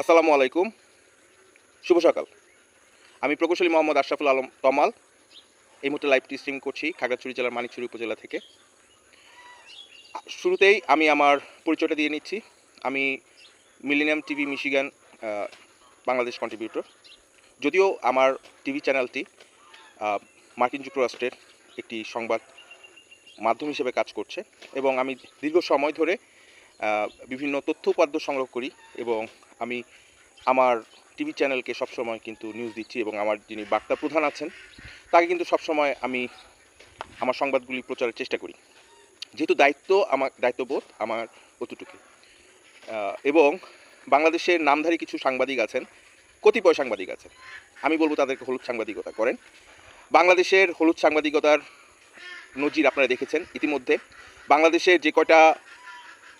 আসসালামু আলাইকুম। শুভ সকাল। আমি প্রকৌশলী মোহাম্মদ আশরাফুল আলম তমাল। এই মুহূর্তে লাইভটি স্ট্রিম করছি খাগড়াছড়ি জেলার মানিকছড়ি উপজেলা থেকে। শুরুতেই আমি আমার পরিচয়টা দিয়ে নিচ্ছি। আমি millennium TV Michigan Bangladesh contributor যদিও আমার টিভি চ্যানেলটি মার্কিন যুক্তরাষ্ট্রের একটি সংবাদ মাধ্যম হিসেবে কাজ করছে এবং আমি দীর্ঘ সময় ধরে বিভিন্ন তথ্য উপাদ্য সংগ্রহ করি এবং আমি আমার টিভি চ্যানেলকে সবসময় কিন্তু নিউজ দিচ্ছি এবং আমার যিনি বার্তা প্রধান আছেন, তাকে কিন্তু সবসময় আমি আমার সংবাদগুলি প্রচারের চেষ্টা করি। যেহেতু দায়িত্ব আমার, দায়িত্ববোধ আমার অতটুকু। এবং বাংলাদেশের নামধারী কিছু সাংবাদিক আছেন, কতিপয় সাংবাদিক আছেন। আমি বলব তাদেরকে হলুদ সাংবাদিকতা করেন। বাংলাদেশের হলুদ সাংবাদিকতার নজির আপনারা দেখেছেন ইতিমধ্যে। বাংলাদেশের যে কয়টা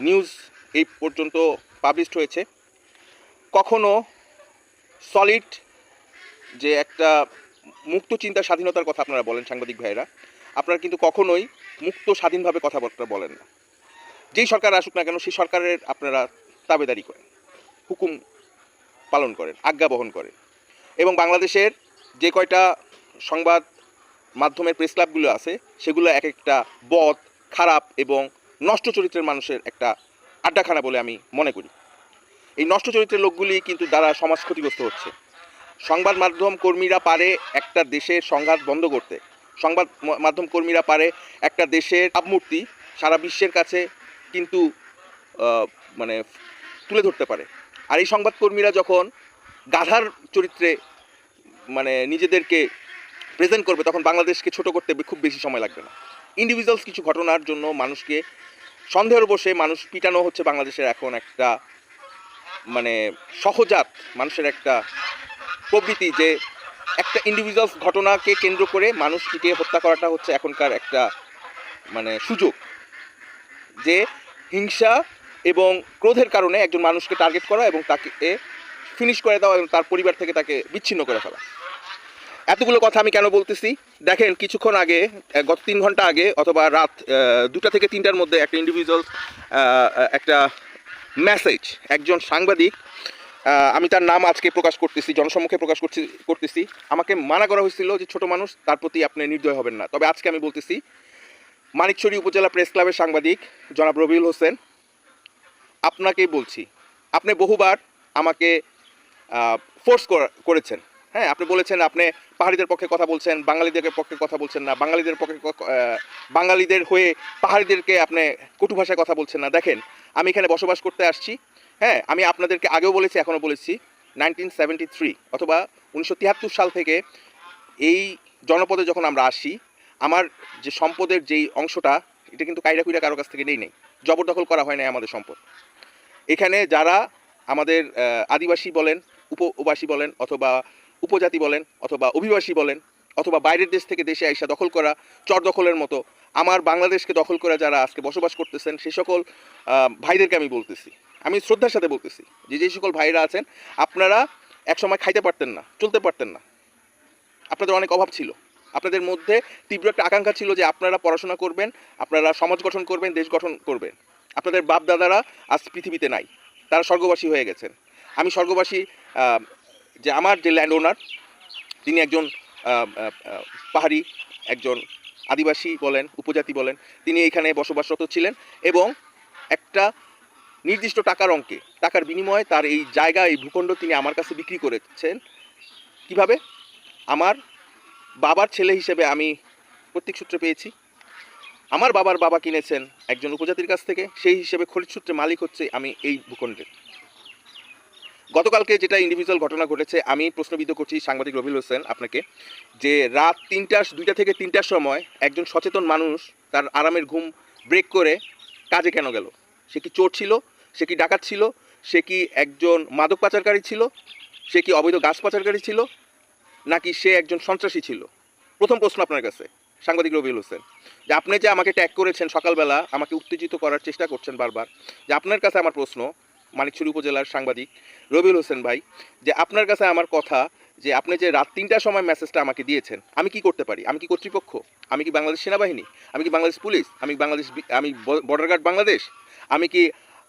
নিউজ এই পর্যন্ত পাবলিশড হয়েছে কখনো সলিড যে একটা মুক্ত চিন্তা স্বাধীনতার কথা আপনারা বলেন সাংবাদিক ভাইয়েরা, আপনারা কিন্তু কখনোই মুক্ত স্বাধীনভাবে কথাবার্তা বলেন না। যেই সরকার আসুক না কেন, সেই সরকারের আপনারা তাবেদারি করেন, হুকুম পালন করেন, আজ্ঞা বহন করেন। এবং বাংলাদেশের যে কয়টা সংবাদ মাধ্যমের প্রেস ক্লাবগুলো আছে, সেগুলো এক একটা বদ, খারাপ এবং নষ্ট চরিত্রের মানুষের একটা আড্ডাখানা বলে আমি মনে করি। এই নষ্ট চরিত্রের লোকগুলি কিন্তু দ্বারা সমাজ ক্ষতিগ্রস্ত হচ্ছে। সংবাদ মাধ্যম কর্মীরা পারে একটা দেশের সংঘাত বন্ধ করতে। সংবাদ মাধ্যম কর্মীরা পারে একটা দেশের ভাবমূর্তি সারা বিশ্বের কাছে কিন্তু মানে তুলে ধরতে পারে। আর এই সংবাদকর্মীরা যখন গাধার চরিত্রে মানে নিজেদেরকে প্রেজেন্ট করবে, তখন বাংলাদেশকে ছোট করতে খুব বেশি সময় লাগবে না। ইন্ডিভিজুয়ালস কিছু ঘটনার জন্য মানুষকে সন্দেহের বসে মানুষ পিটানো হচ্ছে বাংলাদেশের এখন একটা মানে সহজাত মানুষের একটা প্রবৃত্তি যে একটা ইন্ডিভিজুয়ালস ঘটনাকে কেন্দ্র করে মানুষ পিটিয়ে হত্যা করাটা হচ্ছে এখনকার একটা মানে সুযোগ। যে হিংসা এবং ক্রোধের কারণে একজন মানুষকে টার্গেট করা এবং তাকে এ ফিনিশ করে দেওয়া এবং তার পরিবার থেকে তাকে বিচ্ছিন্ন করে ফেলা। এতগুলো কথা আমি কেন বলতেছি? দেখেন, কিছুক্ষণ আগে গত তিন ঘণ্টা আগে অথবা রাত দুটা থেকে তিনটার মধ্যে একটা ইন্ডিভিজুয়াল একটা মেসেজ একজন সাংবাদিক আমি তার নাম আজকে প্রকাশ করতেছি, জনসম্মুখে প্রকাশ করছি, করতেছি। আমাকে মানা করা হয়েছিল যে ছোট মানুষ, তার প্রতি আপনি নির্দয় হবেন না। তবে আজকে আমি বলতেছি, মানিকছড়ি উপজেলা প্রেস ক্লাবের সাংবাদিক জনাব রবিউল হোসেন, আপনাকেই বলছি, আপনি বহুবার আমাকে ফোর্স করেছেন। হ্যাঁ আপনি বলেছেন, আপনি পাহাড়িদের পক্ষে কথা বলছেন, বাঙালিদের পক্ষে কথা বলছেন না, বাঙালিদের পক্ষে বাঙালিদের হয়ে পাহাড়িদেরকে আপনি কটু ভাষায় কথা বলছেন না। দেখেন আমি এখানে বসবাস করতে আসছি। হ্যাঁ আমি আপনাদেরকে আগেও বলেছি, এখনও বলেছি নাইনটিন সেভেন্টি থ্রি অথবা উনিশশো তিয়াত্তর সাল থেকে এই জনপদে যখন আমরা আসি, আমার যে সম্পদের যেই অংশটা, এটা কিন্তু কাইরা কুইরা কারও কাছ থেকে নেই নেই। জবরদখল করা হয় নাই আমাদের সম্পদ। এখানে যারা আমাদের আদিবাসী বলেন, উপবাসী বলেন, অথবা উপজাতি বলেন, অথবা অভিবাসী বলেন, অথবা বাইরের দেশ থেকে দেশে আইসা দখল করা, চর দখলের মতো, আমার বাংলাদেশকে দখল করে যারা আজকে বসবাস করতেছেন সেই সকল ভাইদেরকে আমি বলতেছি। আমি শ্রদ্ধার সাথে বলতেছি যে যে সকল ভাইরা আছেন, আপনারা একসময় খাইতে পারতেন না, চলতে পারতেন না। আপনাদের অনেক অভাব ছিল। আপনাদের মধ্যে তীব্র একটা আকাঙ্ক্ষা ছিল যে, আপনারা পড়াশোনা করবেন, আপনারা সমাজ গঠন করবেন, দেশ গঠন করবেন। আপনাদের বাপ দাদারা আজ পৃথিবীতে নাই। তারা স্বর্গবাসী হয়ে গেছেন। আমি স্বর্গবাসী যে আমার যে ল্যান্ড ওনার তিনি একজন পাহাড়ি একজন আদিবাসী বলেন, উপজাতি বলেন, তিনি এইখানে বসবাসরত ছিলেন এবং একটা নির্দিষ্ট টাকার অঙ্কে, টাকার বিনিময়ে তার এই জায়গা, এই ভূখণ্ড তিনি আমার কাছে বিক্রি করেছেন। কীভাবে? আমার বাবার ছেলে হিসেবে আমি প্রত্যেক সূত্রে পেয়েছি। আমার বাবার বাবা কিনেছেন একজন উপজাতির কাছ থেকে, সেই হিসেবে খরিদ সূত্রে মালিক হচ্ছে আমি এই ভূখণ্ডের গতকালকে যেটা ইন্ডিভিজুয়াল ঘটনা ঘটেছে, আমি প্রশ্নবিদ্ধ করছি সাংবাদিক রবিল হোসেন আপনাকে, যে রাত তিনটা দুইটা থেকে তিনটার সময় একজন সচেতন মানুষ তার আরামের ঘুম ব্রেক করে কাজে কেন গেল? সে কি চোর ছিল? সে কি ডাকাত ছিল? সে কি একজন মাদক পাচারকারী ছিল? সে কি অবৈধ গাছ পাচারকারী ছিল? নাকি সে একজন সন্ত্রাসী ছিল? প্রথম প্রশ্ন আপনার কাছে, সাংবাদিক রবিউল হোসেন, যে আপনি যে আমাকে ট্যাগ করেছেন সকালবেলা, আমাকে উত্তেজিত করার চেষ্টা করছেন বারবার, যে আপনার কাছে আমার প্রশ্ন মানিকছড়ি উপজেলার সাংবাদিক রবিউল হোসেন ভাই, যে আপনার কাছে আমার কথা যে আপনি যে রাত তিনটার সময় মেসেজটা আমাকে দিয়েছেন, আমি কি করতে পারি? আমি কি কর্তৃপক্ষ? আমি কি বাংলাদেশ সেনাবাহিনী? আমি কি বাংলাদেশ পুলিশ? আমি বাংলাদেশ আমি বর্ডার গার্ড বাংলাদেশ? আমি কি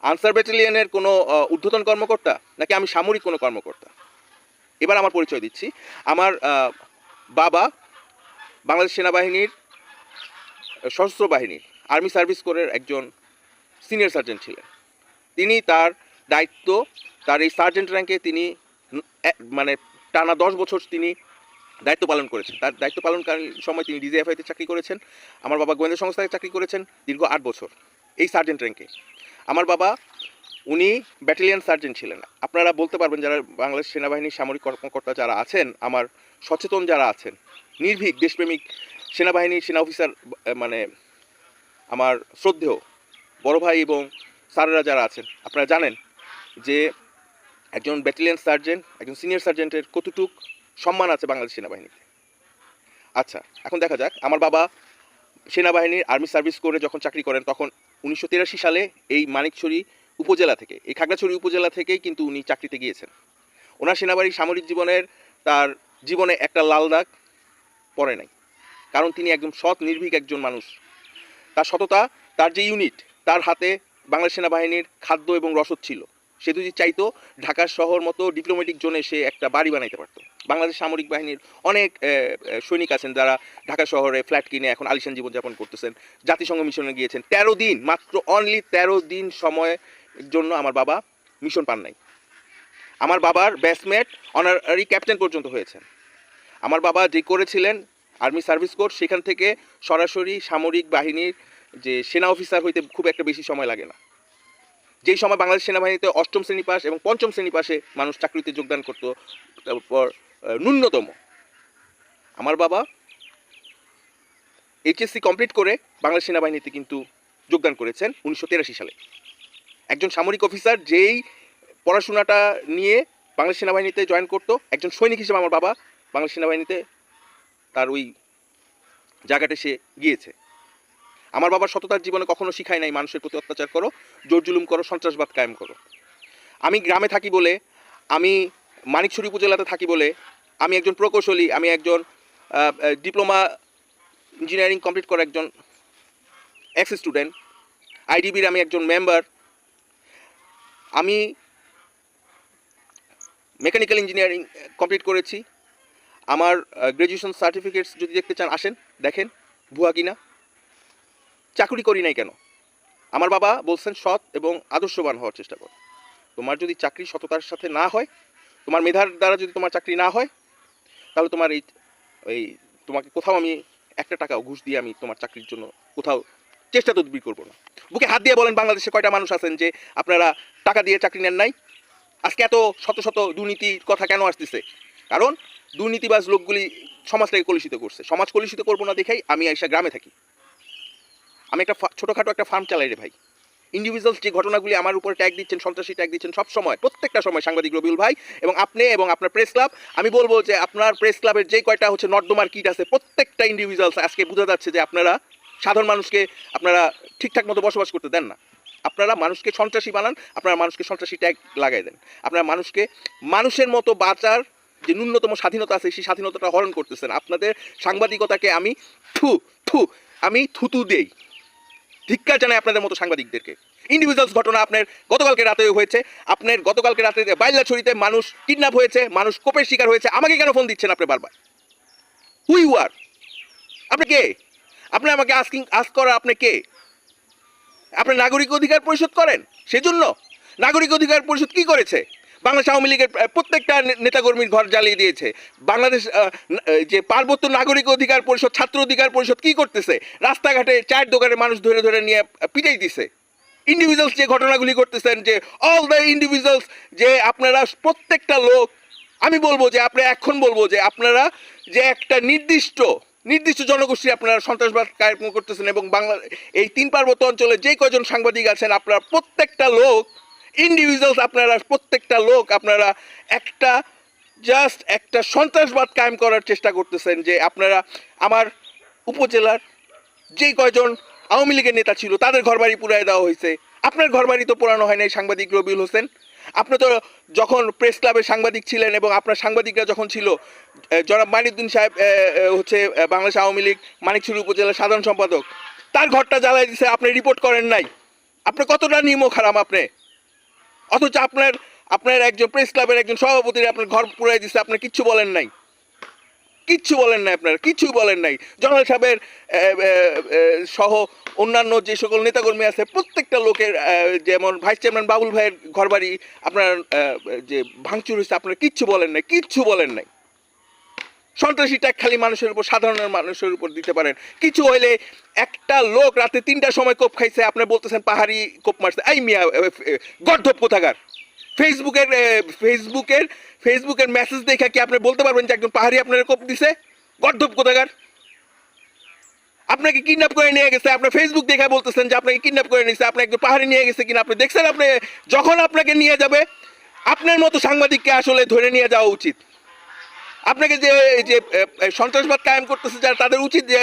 আনসার ব্যাটালিয়নের কোনো ঊর্ধ্বতন কর্মকর্তা? নাকি আমি সামরিক কোনো কর্মকর্তা? এবার আমার পরিচয় দিচ্ছি। আমার বাবা বাংলাদেশ সেনাবাহিনীর সশস্ত্র বাহিনীর আর্মি সার্ভিস কোরের একজন সিনিয়র সার্জেন্ট ছিলেন। তিনি তার দায়িত্ব, তার এই সার্জেন্ট র্যাঙ্কে তিনি মানে টানা দশ বছর তিনি দায়িত্ব পালন করেছেন। তার দায়িত্ব পালনকালীন সময় তিনি ডিজিএফআইতে চাকরি করেছেন। আমার বাবা গোয়েন্দা সংস্থায় চাকরি করেছেন দীর্ঘ আট বছর এই সার্জেন্ট র্যাঙ্কে। আমার বাবা, উনি ব্যাটালিয়ান সার্জেন্ট ছিলেন। আপনারা বলতে পারবেন যারা বাংলাদেশ সেনাবাহিনীর সামরিক কর্মকর্তা যারা আছেন, আমার সচেতন যারা আছেন, নির্ভীক, দেশপ্রেমিক সেনাবাহিনীর সেনা অফিসার মানে আমার শ্রদ্ধেয় বড় ভাই এবং স্যাররা যারা আছেন, আপনারা জানেন যে একজন ব্যাটালিয়ন সার্জেন্ট একজন সিনিয়র সার্জেন্টের কতটুক সম্মান আছে বাংলাদেশ সেনাবাহিনীতে? আচ্ছা এখন দেখা যাক। আমার বাবা সেনাবাহিনীর আর্মি সার্ভিস করে যখন চাকরি করেন, তখন উনিশশো তিরাশি সালে এই মানিকছড়ি উপজেলা থেকে, এই খাগড়াছড়ি উপজেলা থেকেই কিন্তু উনি চাকরিতে গিয়েছেন। ওনার সেনাবাহিনী সামরিক জীবনের, তার জীবনে একটা লাল দাগ পড়ে নাই। কারণ তিনি একদম সৎ, নির্ভীক একজন মানুষ। তার সততা, তার যে ইউনিট তার হাতে বাংলাদেশ সেনাবাহিনীর খাদ্য এবং রসদ ছিল। সে যদি চাইতো ঢাকার শহর মতো ডিপ্লোম্যাটিক জোনে সে একটা বাড়ি বানাইতে পারতো। বাংলাদেশ সামরিক বাহিনীর অনেক সৈনিক আছেন যারা ঢাকা শহরে ফ্ল্যাট কিনে এখন আলিশান জীবনযাপন করতেছেন, জাতিসংঘ মিশনে গিয়েছেন। তেরো দিন, মাত্র অনলি তেরো দিন সময়ের জন্য আমার বাবা মিশন পান নাই। আমার বাবার ব্যাসমেট অনারারি ক্যাপ্টেন পর্যন্ত হয়েছেন। আমার বাবা যে করেছিলেন আর্মি সার্ভিস কোর্স সেখান থেকে সরাসরি সামরিক বাহিনীর যে সেনা অফিসার হইতে খুব একটা বেশি সময় লাগে না। যেই সময় বাংলাদেশ সেনাবাহিনীতে অষ্টম শ্রেণি পাস এবং পঞ্চম শ্রেণি পাশে মানুষ চাকরিতে যোগদান করতো, তারপর ন্যূনতম। আমার বাবা এইচএসসি কমপ্লিট করে বাংলাদেশ সেনাবাহিনীতে কিন্তু যোগদান করেছেন উনিশশো সালে। একজন সামরিক অফিসার যেই পড়াশোনাটা নিয়ে বাংলাদেশ সেনাবাহিনীতে জয়েন করতো, একজন সৈনিক হিসেবে আমার বাবা বাংলাদেশ সেনাবাহিনীতে তার ওই জায়গাটা সে গিয়েছে। আমার বাবার সততার জীবনে কখনো শিখায় নাই, মানুষের প্রতি অত্যাচার করো, জোর জুলুম করো, সন্ত্রাসবাদ কায়েম করো। আমি গ্রামে থাকি বলে, আমি মানিকছড়ি উপজেলাতে থাকি বলে, আমি একজন প্রকৌশলী, আমি একজন ডিপ্লোমা ইঞ্জিনিয়ারিং কমপ্লিট করা একজন এক্স স্টুডেন্ট, আইডিবির আমি একজন মেম্বার। আমি মেকানিক্যাল ইঞ্জিনিয়ারিং কমপ্লিট করেছি। আমার গ্র্যাজুয়েশন সার্টিফিকেটস যদি দেখতে চান, আসেন, দেখেন, ভুয়া কিনা। চাকরি করি নাই কেন? আমার বাবা বলছেন সৎ এবং আদর্শবান হওয়ার চেষ্টা কর। তোমার যদি চাকরি সততার সাথে না হয়, তোমার মেধার দ্বারা যদি তোমার চাকরি না হয়, তাহলে তোমার এই এই তোমাকে কোথাও আমি একটা টাকাও ঘুষ দিয়ে আমি তোমার চাকরির জন্য কোথাও চেষ্টা তদবির করব না। বুকে হাত দিয়ে বলেন, বাংলাদেশে কয়টা মানুষ আছেন যে আপনারা টাকা দিয়ে চাকরি নেন নাই? আজকে এত শত শত দুর্নীতির কথা কেন আসতেছে? কারণ দুর্নীতিবাজ লোকগুলি সমাজটাকে কলুষিত করছে। সমাজ কলুষিত করব না দেখেই আমি আইসা গ্রামে থাকি। আমি একটা ছোটোখাটো একটা ফার্ম চালাই রে ভাই। ইন্ডিভিজুয়াল যে ঘটনাগুলি আমার উপর ট্যাগ দিচ্ছেন, সন্ত্রাসী ট্যাগ দিচ্ছেন, সব সময়, প্রত্যেকটা সময় সাংবাদিক রবিউল ভাই এবং আপনি এবং আপনার প্রেস ক্লাব আমি বলব যে আপনার প্রেস ক্লাবের যে কয়টা হচ্ছে নর্দমার কিট আছে, প্রত্যেকটা ইন্ডিভিজুয়ালস আজকে বোঝা যাচ্ছে যে আপনারা সাধারণ মানুষকে আপনারা ঠিকঠাক মতো বসবাস করতে দেন না। আপনারা মানুষকে সন্ত্রাসী বানান, আপনারা মানুষকে সন্ত্রাসী ট্যাগ লাগাই দেন। আপনারা মানুষকে মানুষের মতো বাঁচার যে ন্যূনতম স্বাধীনতা আছে, সেই স্বাধীনতাটা হরণ করতেছেন। আপনাদের সাংবাদিকতাকে আমি থু থু, আমি থুতু দেই। ধিক্কার জানাই আপনাদের মতো সাংবাদিকদেরকে। ইন্ডিভিজুয়ালস ঘটনা আপনার গতকালকে রাতে হয়েছে। আপনার গতকালকে রাতে বাইলাছড়িতে মানুষ কিডন্যাপ হয়েছে, মানুষ কোপের শিকার হয়েছে। আমাকে কেন ফোন দিচ্ছেন আপনি বারবার? হুই ইউ আর আপনি কে? আপনি আমাকে আস্কিং আস্ক করা আপনি কে? আপনি নাগরিক অধিকার পরিশোধ করেন? সেজন্য? নাগরিক অধিকার পরিষদ কি করেছে? বাংলাদেশ আওয়ামী লীগের প্রত্যেকটা নেতাকর্মীর ঘর জ্বালিয়ে দিয়েছে। বাংলাদেশ যে পার্বত্য নাগরিক অধিকার পরিষদ, ছাত্র অধিকার পরিষদ কি করতেছে? রাস্তাঘাটে চায়ের দোকানে মানুষ ধরে ধরে নিয়ে পিটাই দিছে। ইন্ডিভিজুয়ালস যে ঘটনাগুলি করতেছেন, যে অল দ্য ইন্ডিভিজুয়ালস যে আপনারা প্রত্যেকটা লোক, আমি বলব যে আপনি এখন বলব যে আপনারা যে একটা নির্দিষ্ট নির্দিষ্ট জনগোষ্ঠী আপনারা সন্ত্রাসবাদ কায়েম করতেছেন এবং বাংলা, এই তিন পার্বত্য অঞ্চলে যে কজন সাংবাদিক আছেন, আপনারা প্রত্যেকটা লোক ইন্ডিভিজুয়ালস আপনারা, প্রত্যেকটা লোক, আপনারা একটা জাস্ট একটা সন্ত্রাসবাদ কায়েম করার চেষ্টা করতেছেন যে আপনারা আমার উপজেলার যেই কয়জন আওয়ামী লীগের নেতা ছিল, তাদের ঘরবাড়ি পুরাই দেওয়া হয়েছে। আপনার ঘরবাড়ি তো পোড়ানো হয় নাই, সাংবাদিক রবিউল হোসেন। আপনি তো যখন প্রেস ক্লাবের সাংবাদিক ছিলেন এবং আপনার সাংবাদিকরা যখন ছিল জনাব মানিউদ্দিন সাহেব হচ্ছে বাংলাদেশ আওয়ামী লীগ মানিকছড়ি উপজেলার সাধারণ সম্পাদক, তার ঘরটা জ্বালাই দিছে, আপনি রিপোর্ট করেন নাই। আপনি কতটা নিমক খারাপ আপনি? অথচ আপনার আপনার একজন প্রেস ক্লাবের একজন সভাপতির আপনার ঘর পুরাই দিচ্ছে আপনি কিচ্ছু বলেন নাই। কিচ্ছু বলেন নাই আপনার, কিচ্ছু বলেন নাই। জনাল সাহেবের সহ অন্যান্য যে সকল নেতাকর্মী আছে, প্রত্যেকটা লোকের যেমন ভাইস চেয়ারম্যান বাবুল ভাইয়ের ঘরবাড়ি আপনার যে ভাঙচুর হয়েছে, আপনার কিচ্ছু বলেন নাই, কিচ্ছু বলেন নাই। সন্ত্রাসী ট্যাগ খালি মানুষের উপর, সাধারণ মানুষের উপর দিতে পারেন। কিছু হইলে একটা লোক রাতে তিনটার সময় কোপ খাইছে, আপনি বলতেছেন পাহাড়ি কোপ মারছে। এই মিয়া গর্ধব কোথাকার? ফেসবুকের ফেসবুকের ফেসবুকের মেসেজ দেখে কি আপনি বলতে পারবেন যে একজন পাহাড়ি আপনার কোপ দিছে? গর্ধব কোথাকার? আপনাকে কিডন্যাপ করে নিয়ে গেছে আপনার ফেসবুক দেখে বলতেছেন যে আপনাকে কিডন্যাপ করে নিয়েছে আপনি একজন পাহাড়ি নিয়ে গেছে কিনা আপনি দেখছেন আপনি? যখন আপনাকে নিয়ে যাবে, আপনার মতো সাংবাদিককে আসলে ধরে নিয়ে যাওয়া উচিত। আপনাকে যে যে সন্ত্রাসবাদ কায়েম করতেছে, যারা তাদের উচিত যে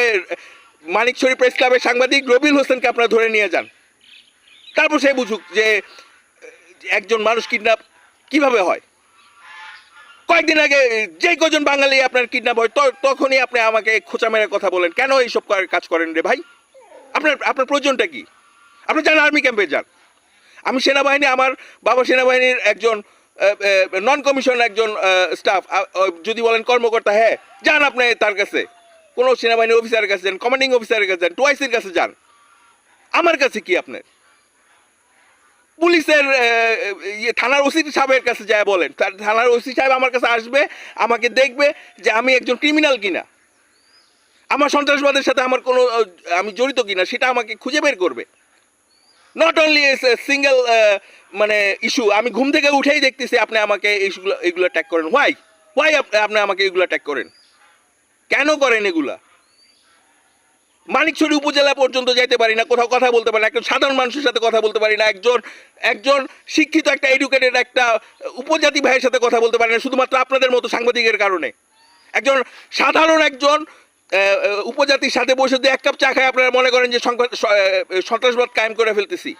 মানিকছড়ি প্রেস ক্লাবের সাংবাদিক রবিল হোসেনকে আপনারা ধরে নিয়ে যান। তারপর সে বুঝুক যে একজন মানুষ কিডন্যাপ কীভাবে হয়। কয়েকদিন আগে যে কজন বাঙালি আপনার কিডন্যাপ হয় তখনই আপনি আমাকে খোঁচা মেরে কথা বলেন, কেন এইসব কাজ করেন রে ভাই? আপনার আপনার প্রয়োজনটা কি? আপনি যান আর্মি ক্যাম্পে যান। আমি সেনাবাহিনী, আমার বাবা সেনাবাহিনীর একজন নন কমিশন একজন স্টাফ যদি বলেন কর্মকর্তা হ্যাঁ যান আপনি তার কাছে। কোনো সেনাবাহিনী অফিসারের কাছে যান কমান্ডিং অফিসারের কাছে যান টোয়াইসের কাছে যান। আমার কাছে কি আপনার? পুলিশের ইয়ে থানার ওসি সাহেবের কাছে যায় বলেন। থানার ওসি সাহেব আমার কাছে আসবে, আমাকে দেখবে যে আমি একজন ক্রিমিনাল কিনা। আমার সন্ত্রাসবাদের সাথে আমার কোনো আমি জড়িত কিনা, সেটা আমাকে খুঁজে বের করবে। নট অনলি সিঙ্গেল মানে ইস্যু আমি ঘুম থেকে উঠেই দেখতেছি আপনি আমাকে এইগুলো এগুলো ট্যাগ করেন হোয়াই হোয়াই আপনি আমাকে এগুলো ট্যাগ করেন? কেন করেন এগুলা? মানিকছড়ি উপজেলা পর্যন্ত যাইতে পারি না, কোথাও কথা বলতে পারি না, একজন সাধারণ মানুষের সাথে কথা বলতে পারি না, একজন একজন শিক্ষিত একটা এডুকেটেড একটা উপজাতি ভাইয়ের সাথে কথা বলতে পারি না, শুধুমাত্র আপনাদের মতো সাংবাদিকের কারণে। একজন সাধারণ একজন উপজাতির সাথে বসে দিয়ে এক কাপ চা খায়, আপনারা মনে করেন যে সন্ত্রাসবাদ কায়েম করে ফেলতেছি।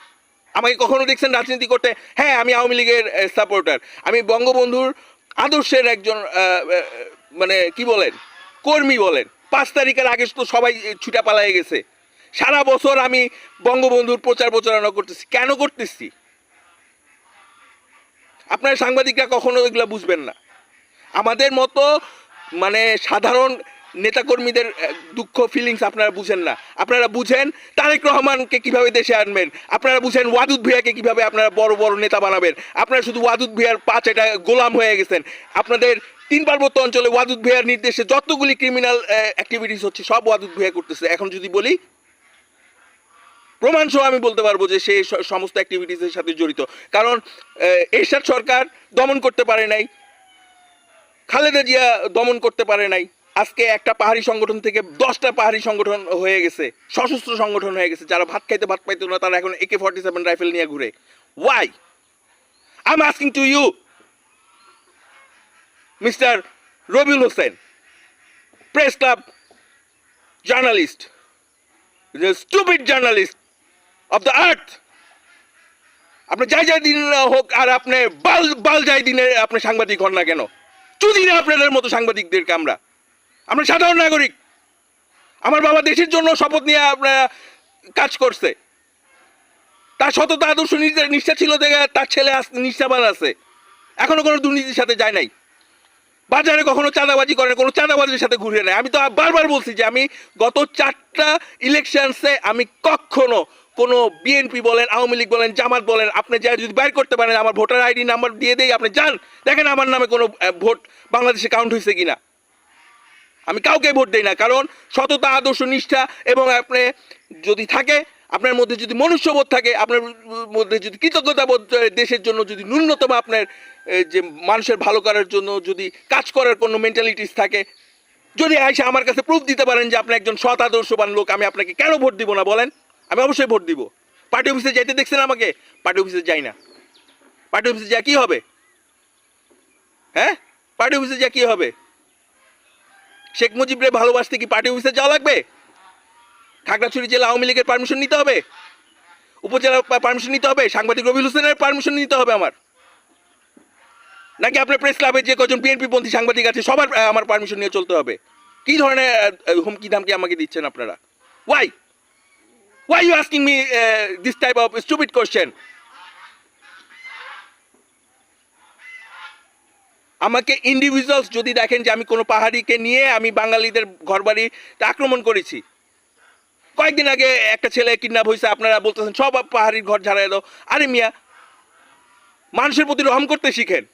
আমাকে কখনো দেখছেন রাজনীতি করতে? হ্যাঁ আমি আওয়ামী লীগের সাপোর্টার আমি বঙ্গবন্ধুর আদর্শের একজন মানে কি বলেন? কর্মী বলেন। পাঁচ তারিখের আগে তো সবাই ছুটা পালায়ে গেছে। সারা বছর আমি বঙ্গবন্ধুর প্রচার প্রচারণা করতেছি। কেন করতেছি? আপনার সাংবাদিকরা কখনো এগুলো বুঝবেন না। আমাদের মতো মানে সাধারণ নেতাকর্মীদের দুঃখ ফিলিংস আপনারা বুঝেন না। আপনারা বুঝেন তারেক রহমানকে কীভাবে দেশে আনবেন। আপনারা বুঝেন ওয়াদুদ ভুইয়াকে কীভাবে আপনারা বড় বড় নেতা বানাবেন। আপনারা শুধু ওয়াদুদ ভুইয়ার পাঁচ এটা গোলাম হয়ে গেছেন। আপনাদের তিন পার্বত্য অঞ্চলে ওয়াদুদ ভুইয়ার নির্দেশে যতগুলি ক্রিমিনাল অ্যাক্টিভিটিস হচ্ছে, সব ওয়াদুদ ভুইয়া করতেছে। এখন যদি বলি, প্রমাণ সহ আমি বলতে পারব যে স- সমস্ত অ্যাক্টিভিটিসের সাথে জড়িত। কারণ এরশাদ সরকার দমন করতে পারে নাই, খালেদা জিয়া দমন করতে পারে নাই আজকে একটা পাহাড়ি সংগঠন থেকে দশটা পাহাড়ি সংগঠন হয়ে গেছে, সশস্ত্র সংগঠন হয়ে গেছে, যারা ভাত খাইতে ভাত পাইতো না, তারা এখন একে ফর্টি সেভেন রাইফেল নিয়ে ঘুরে। Why I am asking to you mister Rabiul Hossain press club journalist stupid journalist of the earth আপনি যাই যাই দিন হোক, আর আপনি বাল বাল যাই দিনে আপনি সাংবাদিক হন না কেন? চুদি না আপনাদের মতো সাংবাদিকদেরকে আমরা। আমরা সাধারণ নাগরিক। আমার বাবা দেশের জন্য শপথ নিয়ে আপনারা কাজ করছে। তার সততা আদর্শ নিষ্ঠা- ছিল দেখে তার ছেলে নিষ্ঠাবান আছে। এখনও কোনো দুর্নীতির সাথে যায় নাই। বাজারে কখনো চাঁদাবাজি করে না, কোনো চাঁদাবাজির সাথে ঘুরে নেয় আমি তো বারবার বলছি যে আমি গত চারটা ইলেকশনসে আমি কখনো কোনো বিএনপি বলেন আওয়ামী লীগ বলেন জামাত বলেন আপনি যা যদি বাইর করতে পারেন আমার ভোটার আইডি নাম্বার দিয়ে দেই আপনি যান। দেখেন আমার নামে কোনো ভোট বাংলাদেশে কাউন্ট হয়েছে কিনা। আমি কাউকে ভোট দেই না, কারণ সততা, আদর্শ, নিষ্ঠা এবং আপনি যদি থাকে, আপনার মধ্যে যদি মনুষ্যবোধ থাকে, আপনার মধ্যে যদি কৃতজ্ঞতাবোধ দেশের জন্য যদি ন্যূনতম আপনার যে মানুষের ভালো করার জন্য যদি কাজ করার কোনো মেন্টালিটিস থাকে, যদি আইসা আমার কাছে প্রুফ দিতে পারেন যে আপনি একজন সৎ, আদর্শবান লোক, আমি আপনাকে কেন ভোট দিব না বলেন? আমি অবশ্যই ভোট দিব। পার্টি অফিসে যাইতে দেখছেন আমাকে? পার্টি অফিসে যাই না। পার্টি অফিসে যা কী হবে? হ্যাঁ? পার্টি অফিসে যা কী হবে? শেখ মুজিবরে ভালোবাসতে কি পার্টি অফিসে যাওয়া লাগবে? খাগড়াছড়ি জেলা আওয়ামী লীগের পারমিশন নিতে হবে? উপজেলা পারমিশন নিতে হবে? সাংবাদিক রবিউল হোসেনের পারমিশন নিতে হবে আমার? নাকি আপনার প্রেস ক্লাবে যে কজন বিএনপি পন্থী সাংবাদিক আছে সবার আমার পারমিশন নিয়ে চলতে হবে? কি ধরনের হুমকি ধামকি আমাকে দিচ্ছেন আপনারা? Why why are you asking me uh, this type of stupid question? আমাকে ইন্ডিভিজুয়ালস যদি দেখেন যে আমি কোনো পাহাড়িকে নিয়ে আমি বাঙালিদের ঘরবাড়িতে আক্রমণ করেছি। কয়েকদিন আগে একটা ছেলে কিডন্যাপ হয়েছে, আপনারা বলতেছেন, সব পাহাড়ির ঘর ঝাড়াই দাও। আরে মিয়া, মানুষের প্রতি রহম করতে শিখেন।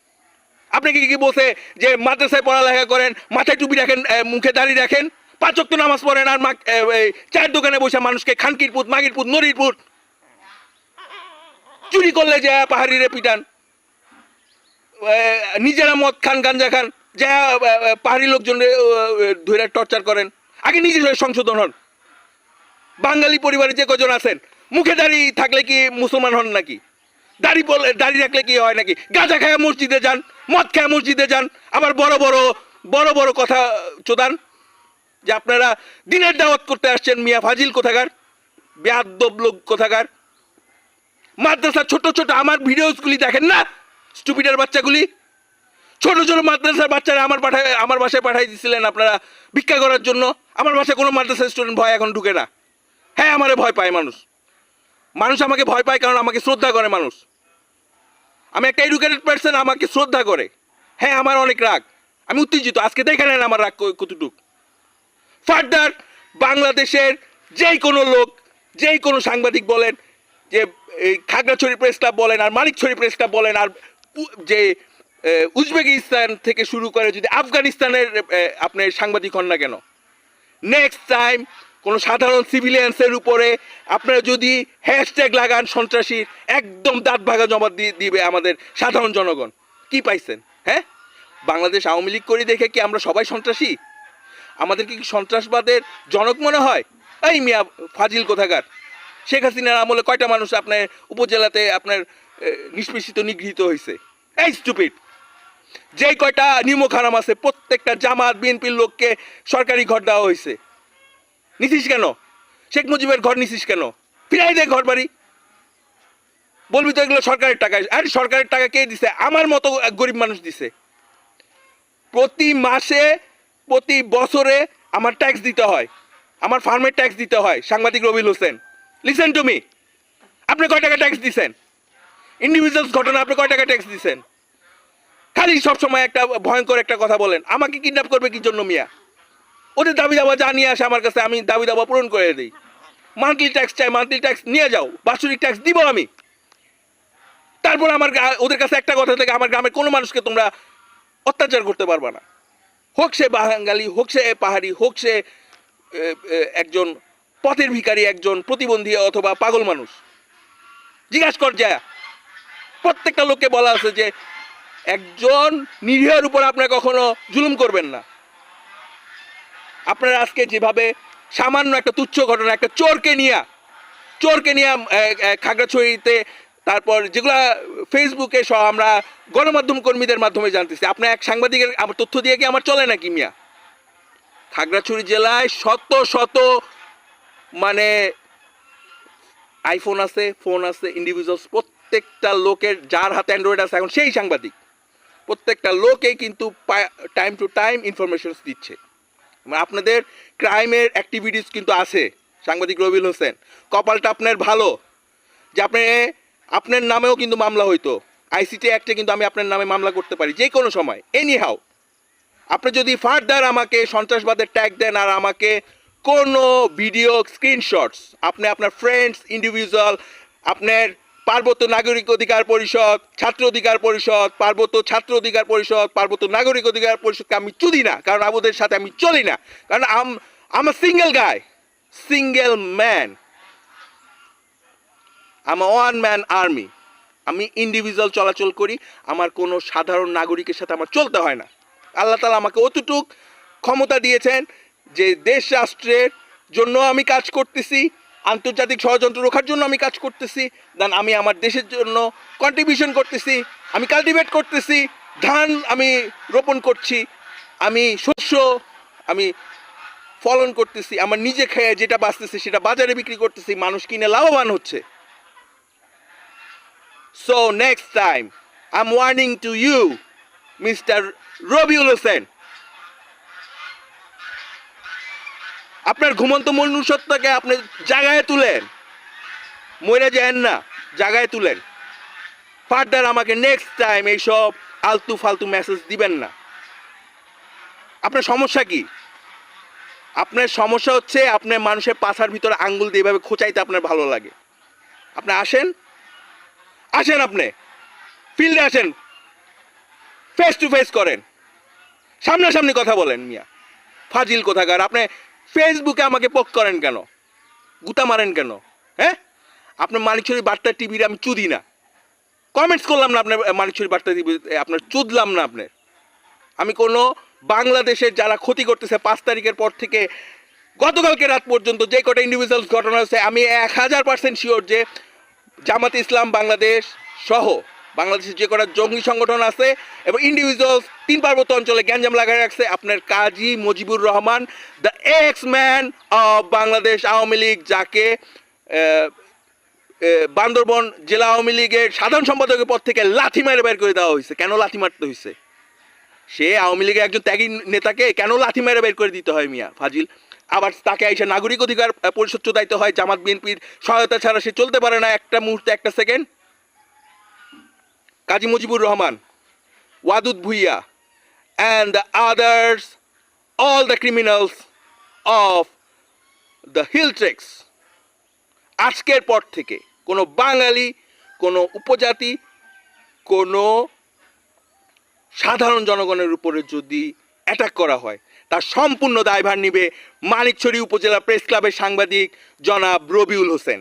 আপনাকে কি কি বলছে যে মাদ্রাসায় পড়ালেখা করেন, মাথায় টুপি রাখেন মুখে দাড়ি রাখেন, পাঁচ ওয়াক্ত নামাজ পড়েন আর মা- চায়ের দোকানে বসে মানুষকে খানকির পুত, মাগির পুত নরির পুত। চুরি করলে যে পাহাড়িরে পিটান। নিজেরা মদ খান, গাঞ্জা খান, যা পাহাড়ি লোকজন ধরে টর্চার করেন। আগে নিজে সংশোধন হন। বাঙালি পরিবারে যে কজন আছেন, মুখে দাড়ি থাকলে কি মুসলমান হন নাকি? দাড়ি বলে, দাড়ি রাখলে কি হয় নাকি? গাঁজা খায় মসজিদে যান, মদ খায় মসজিদে যান, আবার বড় বড় বড় বড় কথা চোদান, যে আপনারা দিনের দাওয়াত করতে আসছেন মিয়া ফাজিল কোথাকার, বেয়াদব লোক কোথাকার। মাদ্রাসা ছোট ছোট আমার ভিডিওসগুলি দেখেন না? স্টুপিডের বাচ্চাগুলি? ছোট ছোট মাদ্রাসার বাচ্চারা আমার পাঠায়, আমার বাসায় পাঠাই দিয়েছিলেন আপনারা ভিক্ষা করার জন্য। আমার বাসায় কোনো মাদ্রাসার স্টুডেন্ট ভয় এখন ঢুকে না। হ্যাঁ আমারে ভয় পায় মানুষ। মানুষ আমাকে ভয় পায় কারণ আমাকে শ্রদ্ধা করে মানুষ। আমি একটা এডুকেটেড পার্সন আমাকে শ্রদ্ধা করে। হ্যাঁ আমার অনেক রাগ। আমি উত্তেজিত। আজকে দেখে নেন আমার রাগ কতটুক। ফার্দার, বাংলাদেশের যেই কোনো লোক যেই কোনো সাংবাদিক বলেন, যে খাগড়াছড়ি প্রেস ক্লাব বলেন, আর মানিকছড়ি প্রেস ক্লাব বলেন, আর যে উজবেকিস্তান থেকে শুরু করে যদি আফগানিস্তানের আপনার সাংবাদিক হন না কেন? নেক্সট টাইম কোনো সাধারণ সিভিলিয়ান্সের উপরে আপনারা যদি হ্যাশট্যাগ লাগান সন্ত্রাসীর, একদম দাঁত ভাগা জমা দিয়ে দিবে আমাদের সাধারণ জনগণ। কি পাইছেন? হ্যাঁ? বাংলাদেশ আওয়ামী লীগ করি দেখে কি আমরা সবাই সন্ত্রাসী? আমাদেরকে কি সন্ত্রাসবাদের জনক মনে হয়? এই মিয়া ফাজিল কোথাকার? শেখ হাসিনার আমলে কয়টা মানুষ আপনার উপজেলাতে আপনার নিষ্পেষিত, নিগৃহীত হয়েছে এই স্টুপিড যেই কয়টা নিমক হারাম আছে, প্রত্যেকটা জামাত, বিএনপির লোককে সরকারি ঘর দেওয়া হয়েছে নিছিস কেন? শেখ মুজিবের ঘর নিছিস কেন? ফিরাই দে ঘর বাড়ি বলবি তো এগুলো সরকারের টাকা। আরে সরকারের টাকা কে দিছে? আমার মতো গরিব মানুষ দিছে। প্রতি মাসে, প্রতি বছরে আমার ট্যাক্স দিতে হয়। আমার ফার্মের ট্যাক্স দিতে হয়, সাংবাদিক রবিল হোসেন। লিসেন টু মি আপনি কয় টাকা ট্যাক্স দিছেন? ইন্ডিভিজুয়ালস ঘটনা, আপনি কয় টাকা ট্যাক্স দিচ্ছেন খালি সবসময় একটা ভয়ঙ্কর একটা কথা বলেন। আমাকে কিডন্যাপ করবে কি জন্য মিয়া? ওদের দাবি দাবা যা নিয়ে আসে আমার কাছে, আমি দাবি দাবা পূরণ করে দিই। মান্থলি ট্যাক্স চাই মান্থলি ট্যাক্স নিয়ে যাও। বাৎসরিক ট্যাক্স দিব আমি। তারপর আমার ওদের কাছে একটা কথা থেকে, আমার গ্রামের কোনো মানুষকে তোমরা অত্যাচার করতে পারবে না। হোক সে বাঙালি, হোক সে পাহাড়ি, হোক সে একজন পথের ভিখারি, একজন প্রতিবন্ধী অথবা পাগল মানুষ। জিজ্ঞাসা কর যা। প্রত্যেকটা লোককে বলা আছে যে একজন নিরীহের উপর আপনারা কখনো জুলুম করবেন না। আপনারা আজকে যেভাবে সামান্য একটা তুচ্ছ ঘটনা, একটা চোরকে নিয়ে চোরকে নিয়ে খাগড়াছড়িতে, তারপর যেগুলা ফেসবুকে সহ আমরা গণমাধ্যম কর্মীদের মাধ্যমে জানতেছি, আপনার এক সাংবাদিকের আমার তথ্য দিয়ে কি আমার চলে নাকি মিয়া? খাগড়াছড়ি জেলায় শত শত মানে আইফোন আছে, ফোন আছে ইন্ডিভিজুয়ালস প্রত্যেকটা লোকের যার হাতে অ্যান্ড্রয়েড আছে এখন সেই সাংবাদিক। প্রত্যেকটা লোকেই কিন্তু টাইম টু টাইম ইনফরমেশনস দিচ্ছে। মানে আপনাদের ক্রাইমের অ্যাক্টিভিটিস কিন্তু আছে, সাংবাদিক রবিল হোসেন। কপালটা আপনার ভালো, যে আপনি, আপনার নামেও কিন্তু মামলা হইতো। আইসিটি অ্যাক্টে কিন্তু আমি আপনার নামে মামলা করতে পারি, যে কোনো সময় এনি হাউ আপনি যদি ফার্দার আমাকে সন্ত্রাসবাদের ট্যাগ দেন আর আমাকে কোনো ভিডিও স্ক্রিনশটস আপনি আপনার ফ্রেন্ডস ইন্ডিভিজুয়াল আপনার পার্বত্য নাগরিক অধিকার পরিষদ, ছাত্র অধিকার পরিষদ, পার্বত্য ছাত্র অধিকার পরিষদ, পার্বত্য নাগরিক অধিকার পরিষদকে আমি চুদি না, কারণ আমাদের সাথে আমি চলি না। কারণ I'm I'm single guy single man I'm one man army আমি ইন্ডিভিজুয়াল চলাচল করি, আমার কোনো সাধারণ নাগরিকের সাথে আমার চলতে হয় না। আল্লাহ তালা আমাকে অতটুক ক্ষমতা দিয়েছেন যে দেশ রাষ্ট্রের জন্য আমি কাজ করতেছি আন্তর্জাতিক ষড়যন্ত্র রোখার জন্য আমি কাজ করতেছি দেন আমি আমার দেশের জন্য কন্ট্রিবিউশন করতেছি আমি কাল্টিভেট করতেছি ধান আমি রোপণ করছি আমি শস্য আমি ফলন করতেছি আমার নিজে খেয়ে যেটা বাঁচতেছি সেটা বাজারে বিক্রি করতেছি মানুষ কিনে লাভবান হচ্ছে So next time, I'm warning to you, Mr. Rabiul Hossain আপনার ঘুমন্ত মনুষ্যত্বকে আপনি জায়গায় তুলেন। মরে যায়েন না জায়গায় তুলেন। ফার্দার আমাকে নেক্সট টাইম এইসব আলতু ফালতু মেসেজ দিবেন না। আপনার সমস্যা কি? আপনার সমস্যা হচ্ছে আপনার মানুষের পাছার ভিতরে আঙ্গুল দিয়ে এভাবে খোঁচাইতে আপনার ভালো লাগে। আপনি আসেন। আসেন আপনি। ফিল্ডে আসেন। ফেস টু ফেস করেন। সামনাসামনি কথা বলেন মিয়া। ফাজিল কোথাকার? আপনি ফেসবুকে আমাকে পোক করেন কেন? গুতা মারেন কেন? হ্যাঁ? আপনার মানিকছড়ি বার্তা টিভির আমি চুদি না। কমেন্টস করলাম না আপনার মানিকছড়ি বার্তা টিভি আপনার চুদলাম না আপনার। আমি কোনো বাংলাদেশের যারা ক্ষতি করতেছে পাঁচ তারিখের পর থেকে, গতকালকে রাত পর্যন্ত যে কটা ইন্ডিভিজুয়ালস ঘটনা হচ্ছে আমি এক হাজার পার্সেন্ট শিওর যে জামাত ইসলাম বাংলাদেশ সহ বাংলাদেশের যে কটা জঙ্গি সংগঠন আছে এবং ইন্ডিভিজুয়ালস তিন পার্বত্য অঞ্চলে গ্যাঞ্জাম লাগাই রাখছে, আপনার Kazi Mujibur Rahman the X man of Bangladesh Awami League, যাকে বান্দরবন জেলা আওয়ামী লীগের সাধারণ সম্পাদকের পদ থেকে লাথি মেরে বের করে দেওয়া হয়েছে। কেন লাথি মারতে হয়েছে? সে আওয়ামী লীগের একজন ত্যাগী নেতাকে কেন লাথি মেরে বের করে দিতে হয় মিয়া ফাজিল? আবার তাকে এসে নাগরিক অধিকার পরিষদ চোদাইতে হয়, জামাত বিএনপির সহায়তা ছাড়া সে চলতে পারে না একটা মুহূর্তে, একটা second. Kazi Mujibur Rahman, Wadud Bhuiyan and the others all the criminals of the hill tracts আজকের পর থেকে কোনো বাঙালি, কোনো উপজাতি, কোনো সাধারণ জনগণের উপরে যদি অ্যাটাক করা হয়, তার সম্পূর্ণ দায়ভার নিবে মানিকছড়ি উপজেলা প্রেস ক্লাবের সাংবাদিক জনাব রবিউল হোসেন।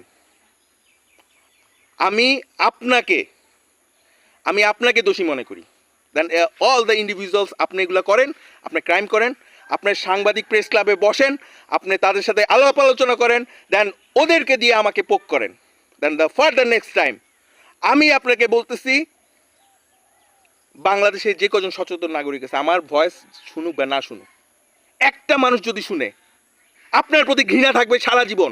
আমি আপনাকে আমি আপনাকে দোষী মনে করি। দেন অল দ্য ইন্ডিভিজুয়ালস আপনি এগুলো করেন, আপনি ক্রাইম করেন আপনার সাংবাদিক প্রেস ক্লাবে বসেন, আপনি তাদের সাথে আলাপ আলোচনা করেন দেন ওদেরকে দিয়ে আমাকে পোক করেন। Then the further next time আমি আপনাকে বলতেছি বাংলাদেশের যে কজন সচেতন নাগরিক আছে, আমার ভয়েস শুনুক বা না শুনুক, একটা মানুষ যদি শুনে, আপনার প্রতি ঘৃণা থাকবে সারা জীবন।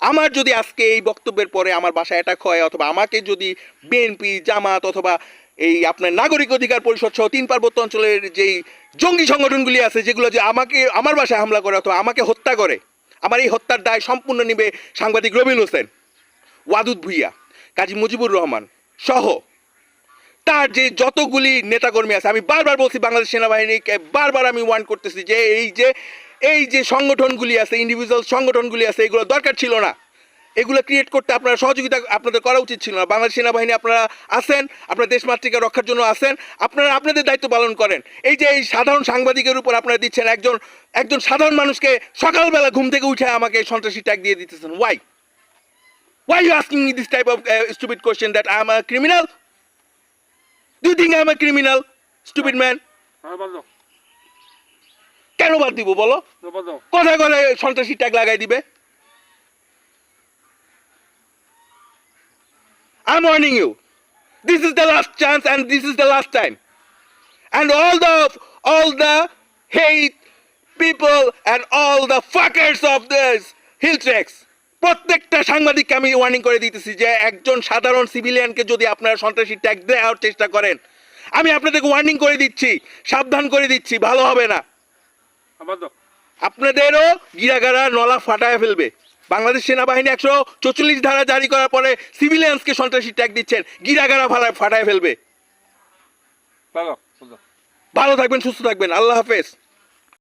আমার যদি আজকে এই বক্তব্যের পরে আমার বাসায় অ্যাটাক হয় অথবা আমাকে যদি বিএনপি জামাত অথবা এই আপনার নাগরিক অধিকার পরিষদ সহ তিন পার্বত্য অঞ্চলের যেই জঙ্গি সংগঠনগুলি আছে, যেগুলো যে আমাকে, আমার বাসায় হামলা করে অথবা আমাকে হত্যা করে, আমার এই হত্যার দায় সম্পূর্ণ নেবে সাংবাদিক রবিন হোসেন, ওয়াদুদ ভুইয়া, কাজী মুজিবুর রহমান সহ। তার যে যতগুলি নেতাকর্মী আছে, আমি বারবার বলছি বাংলাদেশ সেনাবাহিনীকে, বারবার আমি ওয়ার্ন করতেছি যে এই যে এই যে সংগঠনগুলি আছে ইন্ডিভিজুয়াল সংগঠনগুলি আছে এগুলো দরকার ছিল না। এগুলো ক্রিয়েট করতে আপনারা সহযোগিতা আপনাদের করা উচিত ছিল না। বাংলাদেশ সেনাবাহিনী আপনারা আছেন আপনার দেশমাতৃকা রক্ষার জন্য আছেন আপনারা আপনাদের দায়িত্ব পালন করেন। এই যে এই সাধারণ সাংবাদিকের উপর আপনারা দিচ্ছেন একজন একজন সাধারণ মানুষকে সকালবেলা ঘুম থেকে উঠে আমাকে সন্ত্রাসী ট্যাগ দিয়ে দিতেছেন। Why Why are you asking me this type of uh, stupid question that I'm a criminal? Do you think I'm a criminal, stupid man? কেন বাদ দিব বলো কোথায় কোথায় সন্ত্রাসী ট্যাগ লাগাই দিবে I'm warning you. This is the last chance and this is the last time. And all the all the hate people and all the fuckers of this hill tracks প্রত্যেকটা সাংবাদিককে আমি ওয়ার্নিং করে দিতেছি যে একজন সাধারণ সিভিলিয়ানকে যদি আপনারা সন্ত্রাসী ট্যাগ দেওয়ার চেষ্টা করেন আমি আপনাদেরকে ওয়ার্নিং করে দিচ্ছি সাবধান করে দিচ্ছি ভালো হবে না আপনাদেরও গিরাগারা নলা ফাটায় ফেলবে। বাংলাদেশ সেনাবাহিনী একশো চৌচল্লিশ ধারা জারি করার পরে সিভিলিয়ান্সকে সন্ত্রাসী ট্যাগ দিচ্ছেন। গিরাগারা ফালায় ফাটায় ফেলবে। ভালো থাকবেন সুস্থ থাকবেন। আল্লাহ হাফেজ।